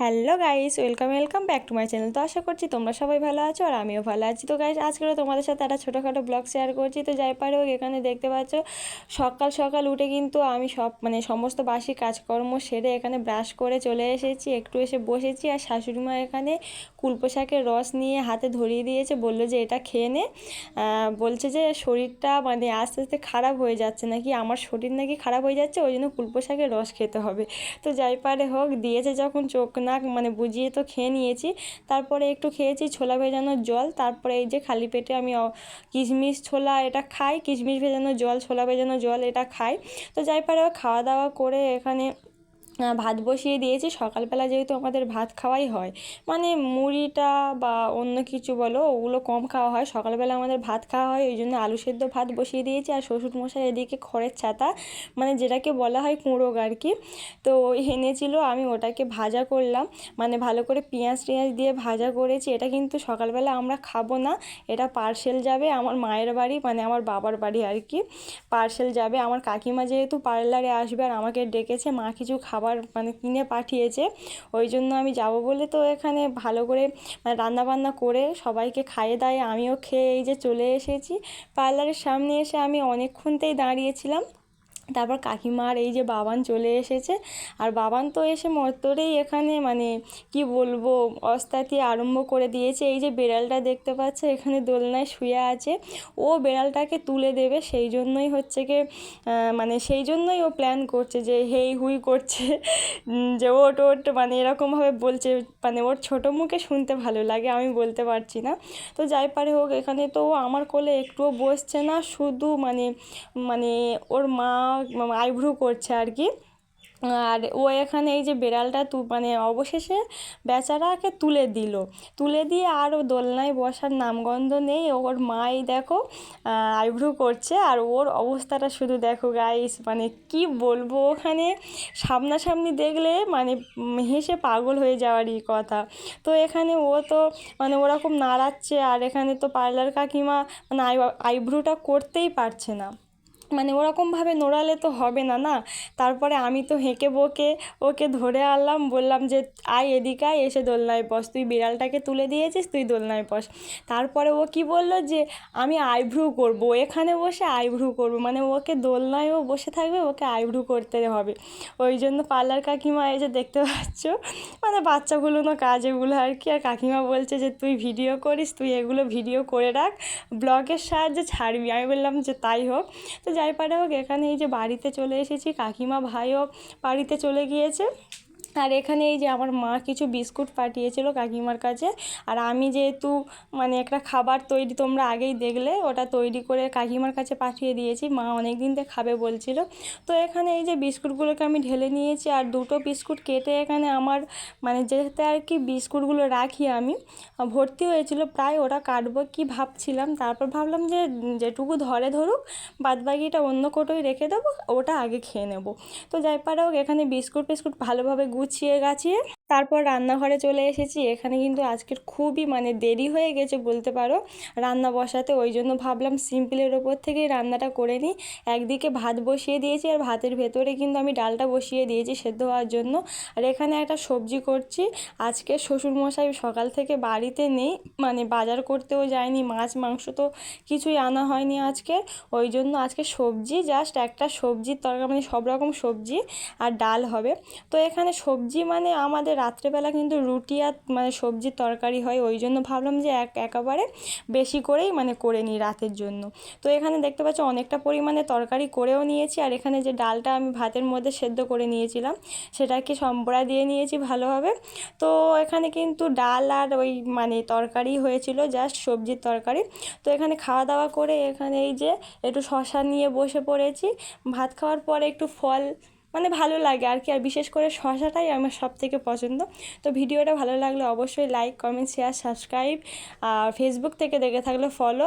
Hello guys, welcome welcome back to my channel. তো আশা করছি তোমরা সবাই ভালো আছো আর আমিও ভালো আছি। তো গাইস আজকেও তোমাদের সাথে একটা ছোটোখাটো ব্লগ শেয়ার করছি। তো যাই পারে, এখানে দেখতে পাচ্ছ, সকাল সকাল উঠে কিন্তু আমি সব মানে সমস্ত বাসি কাজকর্ম সেরে এখানে ব্রাশ করে চলে এসেছি। একটু এসে বসেছি আর শাশুড়ি মা এখানে কুলপো শাকের রস নিয়ে হাতে ধরিয়ে দিয়েছে। বলল যে, এটা খেয়ে নে। বলছে যে, শরীরটা মানে আস্তে আস্তে খারাপ হয়ে যাচ্ছে নাকি? আমার শরীর নাকি খারাপ হয়ে যাচ্ছে, ওই জন্য কুলপো শাকের রস খেতে হবে। তো যাই পারে হোক, দিয়েছে যখন চোখ নাক মানে বুঝিয়ে তো খেয়ে নিয়েছি। তারপরে একটু খেয়েছি ছোলা ভেজানোর জল। তারপরে এই যে খালি পেটে আমি কিশমিশ ছোলা এটা খাই, কিশমিশ ভেজানো জল, ছোলা ভেজানো জল এটা খাই। তো যাই পারে খাওয়া দাওয়া করে এখানে ভাত বসিয়ে দিয়েছি। সকালবেলা যেহেতু আমাদের ভাত খাওয়াই হয় মানে মুড়িটা বা অন্য কিছু বলো, ওগুলো কম খাওয়া হয়। সকালবেলা আমাদের ভাত খাওয়া হয়, ওই জন্য আলু সেদ্ধ ভাত বসিয়ে দিয়েছি। আর শ্বশুরমশাই এদিকে খড়ের ছাতা মানে যেটাকে বলা হয় কুঁড়োগ আর কি, তো এনেছিল, আমি ওটাকে ভাজা করলাম। মানে ভালো করে পেঁয়াজ টেঁয়াজ দিয়ে ভাজা করেছি। এটা কিন্তু সকালবেলা আমরা খাব না, এটা পার্সেল যাবে আমার মায়ের বাড়ি মানে আমার বাবার বাড়ি আর কি, পার্সেল যাবে। আমার কাকিমা যেহেতু পার্লারে আসবে আর আমাকে ডেকেছে, মা কিছু খাবার খাবার মানে কিনে পাঠিয়েছে। ওই জন্য আমি যাব বলে তো এখানে ভালো করে মানে রান্নাবান্না করে সবাইকে খাইয়ে দায়ে আমিও খেয়ে এই যে চলে এসেছি। পার্লারের সামনে এসে আমি অনেকক্ষণতেই দাঁড়িয়েছিলাম। তারপর কাকিমার এই যে বাবান চলে এসেছে। আর বাবান তো এসে মতরেই এখানে মানে কি বলব অস্তাতি আরম্ভ করে দিয়েছে। এই যে বেড়ালটা দেখতে পাচ্ছে, এখানে দোলনায় শুয়ে আছে। ও বেড়ালটাকে তুলে দেবে সেই জন্যই হচ্ছে কি মানে সেই জন্যই ও প্ল্যান করছে যে হেই হুই করছে। যে ওট ওট মানে এরকমভাবে বলছে। মানে ওর ছোটো মুখে শুনতে ভালো লাগে, আমি বলতে পারছি না। তো যাই পারে হোক, এখানে তো আমার কোলে একটুও বসছে না। শুধু মানে মানে ওর মা আইব্রু করছে আর কি। আর ও এখানে এই যে বেড়ালটা তু মানে অবশেষে বেচারাকে তুলে দিল। তুলে দিয়ে আর ও দোলনায় বসার নামগন্ধ নেই। ওর মাই দেখো আইব্রু করছে আর ওর অবস্থাটা শুধু দেখো গাইস মানে কি বলব ওখানে? সামনাসামনি দেখলে মানে হেসে পাগল হয়ে যাওয়ারই কথা। তো এখানে ও তো মানে ওরকম নাড়াচ্ছে আর এখানে তো পার্লার কাকিমা মানে আইব্রুটা করতেই পারছে না। মানে ওরকমভাবে নোড়ালে তো হবে না না? তারপরে আমি তো হেঁকে বকে, ওকে ধরে আনলাম, বললাম যে, আয় এদিকে আয়, এসে দোলনায় বস। তুই বিড়ালটাকে তুলে দিয়েছিস, তুই দোলনায় বস। তারপরে ও কি বলল যে, আমি আইব্রু করব, এখানে বসে আইব্রু করব। মানে ওকে দোলনায়ও বসে থাকবে, ওকে আইব্রু করতে হবে। ওই জন্য পার্লার কাকিমা এসে দেখতে পাচ্ছ মানে বাচ্চাগুলো না কাজ এগুলো আর কি। আর কাকিমা বলছে যে, তুই ভিডিও করিস, তুই এগুলো ভিডিও করে রাখ, ব্লগের সাহায্যে ছাড়বি। আমি বললাম যে, তাই হোক। তো যাই পারে হোক এখানে এই যে বাড়িতে চলে এসেছি কাকিমা ভাইও বাড়িতে চলে গিয়েছে। আর এখানে এই যে আমার মা কিছু বিস্কুট পাঠিয়েছিল কাকিমার কাছে। আর আমি যেহেতু মানে একটা খাবার তৈরি তোমরা আগেই দেখলে, ওটা তৈরি করে কাকিমার কাছে পাঠিয়ে দিয়েছি। মা অনেক দিন থেকে খাবে বলছিল। তো এখানে এই যে বিস্কুটগুলোকে আমি ঢেলে নিয়েছি আর দুটো বিস্কুট কেটে এখানে আমার মানে যেতে আর কি বিস্কুটগুলো রাখি আমি, ভর্তি হয়েছিল, প্রায় ওটা কাটবো কি ভাবছিলাম। তারপর ভাবলাম যে যেটুকু ধরে ধরুক, বাদবাকিটা অন্য কোটোয় রেখে দেবো, ওটা আগে খেয়ে নেব। তো যাই পারেও এখানে বিস্কুট ফিস্কুট ভালোভাবে গুছিয়ে গাছিয়ে তারপর রান্নাঘরে চলে এসেছি। এখানে কিন্তু আজকের খুবই মানে দেরি হয়ে গেছে বলতে পারো। রান্না বসাতে ওই জন্য ভাবলাম সিম্পলের ওপর থেকেই রান্নাটা করে নিই। একদিকে ভাত বসিয়ে দিয়েছি আর ভাতের ভেতরে কিন্তু আমি ডালটা বসিয়ে দিয়েছি সেদ্ধ হওয়ার জন্য। আর এখানে একটা সবজি করছি। আজকে শ্বশুরমশাই সকাল থেকে বাড়িতে নেই। মানে বাজার করতেও যায়নি। মাছ, মাংস তো কিছুই আনা হয়নি আজকে। ওই জন্য আজকে সবজি, জাস্ট একটা সবজির তরকারি মানে সব রকম সবজি আর ডাল হবে। তো এখানে সবজি মানে আমাদের রাত্রেবেলা কিন্তু রুটি আর মানে সবজির তরকারি হয়, ওই জন্য ভাবলাম যে এক, একেবারে বেশি করেই মানে করে নিই রাতের জন্য। তো এখানে দেখতে পাচ্ছ অনেকটা পরিমাণে তরকারি করেও নিয়েছি, আর এখানে যে ডালটা আমি ভাতের মধ্যে সেদ্ধ করে নিয়েছিলাম, সেটাকে সম্বরা দিয়ে নিয়েছি ভালোভাবে। তো এখানে কিন্তু ডাল আর ওই মানে তরকারি হয়েছিল, জাস্ট সবজির তরকারি। তো এখানে খাওয়া দাওয়া করে এখানে এই যে একটু শশা নিয়ে বসে পড়েছি, ভাত খাওয়ার পরে একটু ফল মানে ভালো লাগে আর কি, আর বিশেষ করে শশাটাই আমার সব থেকে পছন্দ। তো ভিডিওটা ভালো লাগলে অবশ্যই লাইক কমেন্ট শেয়ার সাবস্ক্রাইব আর ফেসবুক থেকে দেখে থাকলে ফলো